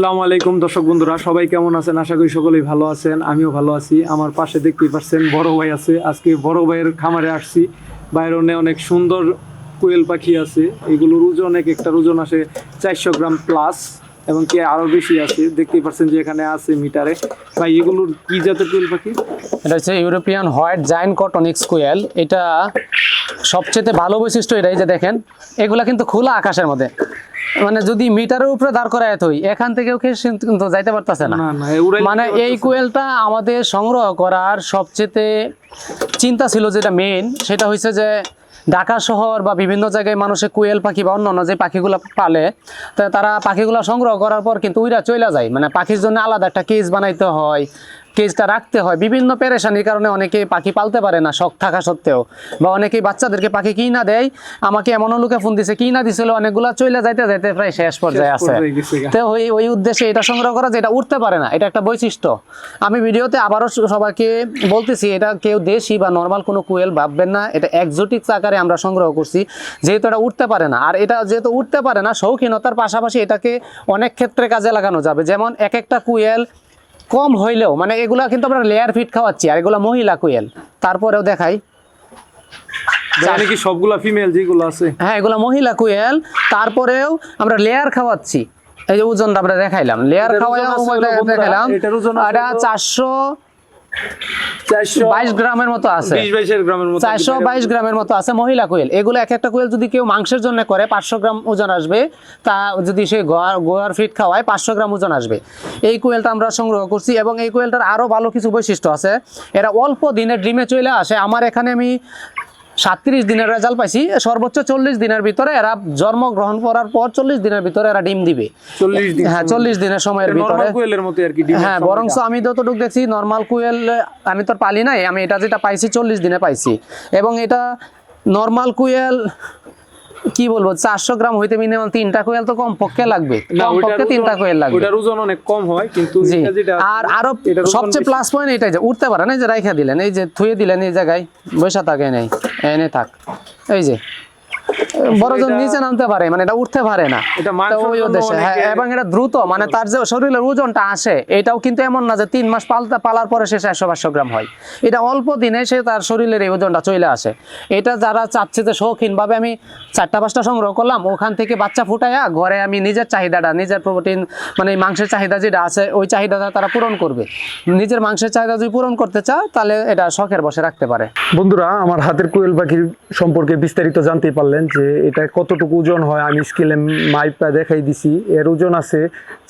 আসসালামু আলাইকুম দর্শক বন্ধুরা, সবাই কেমন আছেন? আশা করি সকলেই ভালো আছেন, আমিও ভালো আছি। আমার পাশে দেখতেই পাচ্ছেন বড় ভাই আছে। আজকে বড় ভাইয়ের খামারে আসছি। বাইরনে অনেক সুন্দর কোয়েল পাখি আছে। এগুলোর ওজন, এক একটার ওজন আসে চারশো গ্রাম প্লাস এবং কি আরও বেশি আছে। দেখতেই পাচ্ছেন যে এখানে আছে মিটারে। ভাই, এগুলোর কি জাতের কোয়েল পাখি? এটা হচ্ছে European white giant cotton X কোয়েল। এটা সবচেয়ে ভালো বৈশিষ্ট্য এটাই যে দেখেন, এগুলা কিন্তু খোলা আকাশের মধ্যে। মানে যদি মিটারের উপরে দাঁড় করায় থই এখান থেকেও কিন্তু যাইতে পারতেছে না? মানে এই কোয়েলটা আমাদের সংগ্রহ করার সবচেয়ে চিন্তা ছিল যেটা মেইন সেটা হচ্ছে যে ঢাকা শহর বা বিভিন্ন জায়গায় মানুষে কোয়েল পাখি বা অন্যান্য যে পাখিগুলো পালে তারা পাখিগুলো সংগ্রহ করার পর কিন্তু উইরা চলে যায়। মানে পাখির জন্য আলাদা একটা কেস বানাইতে হয় কেজটা রাখতে হয়। বিভিন্ন পেরেশানির কারণে অনেকে পাখি পালতে পারে না শখ থাকা সত্ত্বেও। বা অনেকেই বাচ্চাদেরকে পাখি কি না দেয়। আমাকে এমনও লোকে ফোন দিছে কি না দিছিল? অনেকগুলো চলে যাইতে যাইতে প্রায় শেষ পর্যায়ে আছে। তো ওই ওই উদ্দেশ্যে এটা সংগ্রহ করা যেটা উঠতে পারে না এটা একটা বৈশিষ্ট্য। আমি ভিডিওতে আবারও সবাইকে বলতেছি এটা কেউ দেশি বা নর্মাল কোনো কুয়েল ভাববেন না এটা একজোটিক আকারে আমরা সংগ্রহ করছি। যেহেতু এটা উঠতে পারে না আর এটা যেহেতু উঠতে পারে না শৌখিনতার পাশাপাশি এটাকে অনেক ক্ষেত্রে কাজে লাগানো যাবে। যেমন এক একটা কুয়েল কম হইলেও মানে এগুলা কিন্তু আমরা লেয়ার ফিট খাওয়াচ্ছি আর এগুলা মহিলা কুয়েল। তারপরেও দেখাই। জানি কি সবগুলা ফিমেল যেগুলো আছে? হ্যাঁ এগুলা মহিলা কুয়েল তারপরেও আমরা লেয়ার খাওয়াচ্ছি। এই যে ওজনটা আমরা দেখাইলাম। লেয়ার খাওয়া খাওয়াই দেখাইলাম। এটা চারশো বাইশ গ্রামের মতো আছে। চারশো বাইশ গ্রামের মতো আছে মহিলা কোয়েল। এগুলো এক একটা কোয়েল যদি কেউ মাংসের জন্য করে পাঁচশো গ্রাম ওজন আসবে। তা যদি সে গোয়ার গোয়ার ফিট খাওয়ায় পাঁচশো গ্রাম ওজন আসবে। এই কোয়েলটা আমরা সংগ্রহ করছি এবং এই কোয়েলটার আরও ভালো কিছু বৈশিষ্ট্য আছে। এরা অল্প দিনে ডিমে চলে আসে। আমার এখানে আমি সাতত্রিশ দিনের রেজাল্ট পাইছি সর্বোচ্চ চল্লিশ দিনের ভিতরে এরা জন্মগ্রহণ করার পর চল্লিশ দিনের ভিতরে এরা ডিম দিবে। হ্যাঁ চল্লিশ দিনের সময়ের ভিতরে। হ্যাঁ। বরংস আমি যতটুকু দেখছি নর্মাল কুয়েল আমি তো পালি নাই আমি এটা যেটা পাইছি চল্লিশ দিনে পাইছি। এবং এটা নর্মাল কুয়েল কি বলব চারশো গ্রাম হইতে মিনিমাম তিনটা কোয়েল তো কম পক্ষে লাগবে। না কম পক্ষে তিনটা কোয়েল লাগবে। ওটার ওজন অনেক কম হয় কিন্তু আর আরও সবচেয়ে প্লাস পয়েন্ট এটাই যে উঠতে পারে না যে রাইখা দিলেন এই যে থুয়ে দিলেন এই জায়গায় বসে থাকে নেই এনে থাক। এই যে বড়জন এটা- নিচে নামতে পারে মানে এটা উঠতে পারে না। ওই উদ্দেশ্যে হ্যাঁ এবং এটা দ্রুত মানে তার যে শরীরের ওজনটা আসে এটাও কিন্তু এমন না যে তিন মাস পালতে পালার পরে সে চারশো পাঁচশো গ্রাম হয়। এটা অল্প দিনে সে তার শরীরের এই ওজনটা চলে আসে। এটা যারা চাচ্ছে যে শৌখিনভাবে আমি চারটা পাঁচটা সংগ্রহ করলাম ওখান থেকে বাচ্চা ফুটাইয়া ঘরে আমি নিজের চাহিদাটা নিজের প্রোটিন মানে মাংসের চাহিদা যেটা আছে ওই চাহিদাটা তারা পূরণ করবে। নিজের মাংসের চাহিদা যদি পূরণ করতে চায় তাহলে এটা শখের বসে রাখতে পারে। বন্ধুরা আমার হাতের কোয়েল পাখির সম্পর্কে বিস্তারিত জানতেই পারলেন যে এটা কতটুকু ওজন হয়? আমি স্কেলে মাইপটা দেখাই দিছি। এর ওজন আছে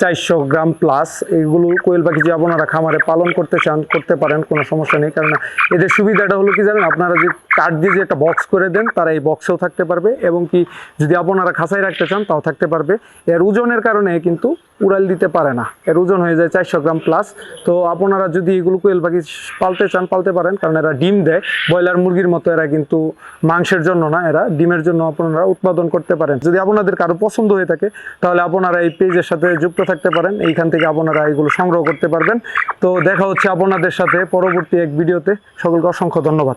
চারশো গ্রাম প্লাস এগুলো কোয়েল পাখি যে আপনারা খামারে পালন করতে চান, করতে পারেন, কোনো সমস্যা নেই। কারণ এদের সুবিধাটা হলো কি জানেন? আপনারা যে কাঠ দিয়ে যে একটা বক্স করে দেন, তারা এই বক্সেও থাকতে পারবে এবং কি যদি আপনারা খাঁচাই রাখতে চান, তাও থাকতে পারবে। এর ওজনের কারণে কিন্তু উড়াল দিতে পারে না। এর ওজন হয়ে যায় চারশো গ্রাম প্লাস তো আপনারা যদি এগুলো কোয়েল পাখি পালতে চান, পালতে পারেন, কারণ এরা ডিম দেয়। ব্রয়লার মুরগির মতো এরা কিন্তু মাংসের জন্য না, এরা ডিমের জন্য আপনারা উৎপাদন করতে পারেন। যদি আপনাদের কারও পছন্দ হয়ে থাকে, তাহলে আপনারা এই পেজের সাথে যুক্ত থাকতে পারেন। এইখান থেকে আপনারা এগুলো সংগ্রহ করতে পারবেন। তো দেখা হচ্ছে আপনাদের সাথে পরবর্তী এক ভিডিওতে। সকলকে অসংখ্য ধন্যবাদ।